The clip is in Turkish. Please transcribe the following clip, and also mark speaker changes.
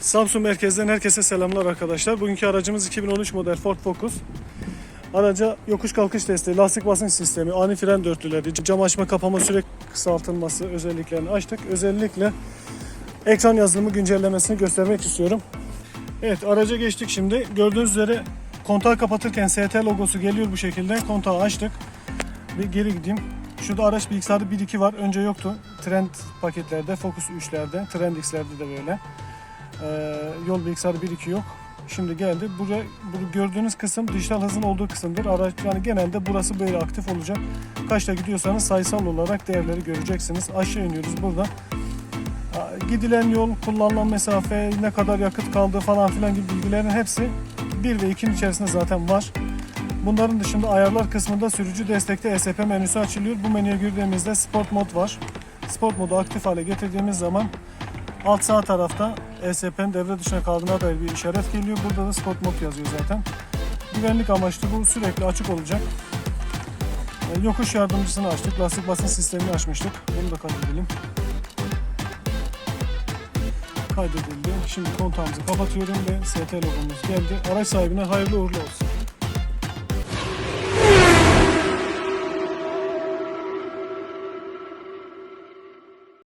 Speaker 1: Samsun merkezden herkese selamlar arkadaşlar. Bugünkü aracımız 2013 model Ford Focus. Araca yokuş kalkış desteği, lastik basınç sistemi, ani fren dörtlüleri, cam açma kapama süre kısaltılması özelliklerini açtık. Özellikle ekran yazılımı güncellemesini göstermek istiyorum. Evet araca geçtik şimdi. Gördüğünüz üzere kontağı kapatırken ST logosu geliyor bu şekilde. Kontağı açtık. Bir geri gideyim. Şurada araç bilgisayarı 1.2 var. Önce yoktu. Trend paketlerde, Focus 3'lerde, Trend X'lerde de böyle. Ee, yol bilgisayarı 1.2 yok. Şimdi geldi. Buraya, bu gördüğünüz kısım dijital hızın olduğu kısımdır. Araç yani genelde burası böyle aktif olacak. Kaçta gidiyorsanız sayısal olarak değerleri göreceksiniz. Aşağı iniyoruz burada. Gidilen yol, kullanılan mesafe, ne kadar yakıt kaldı falan filan gibi bilgilerin hepsi 1 ve 2'nin içerisinde zaten var. Bunların dışında ayarlar kısmında sürücü destekte ESP menüsü açılıyor. Bu menüye girdiğimizde Sport mod var. Sport modu aktif hale getirdiğimiz zaman alt sağ tarafta ESP'nin devre dışına kaldığına dair bir işaret geliyor. Burada da Sport mod yazıyor zaten. Güvenlik amaçlı bu sürekli açık olacak. E, Yokuş yardımcısını açtık. Lastik basınç sistemini açmıştık. Bunu da kaydedelim. Kaydedildi. Şimdi kontağımızı kapatıyorum ve ST logomuz geldi. Araç sahibine hayırlı uğurlu olsun.